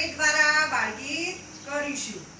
સફેદ દ્વારા બાળગીત કરીશું.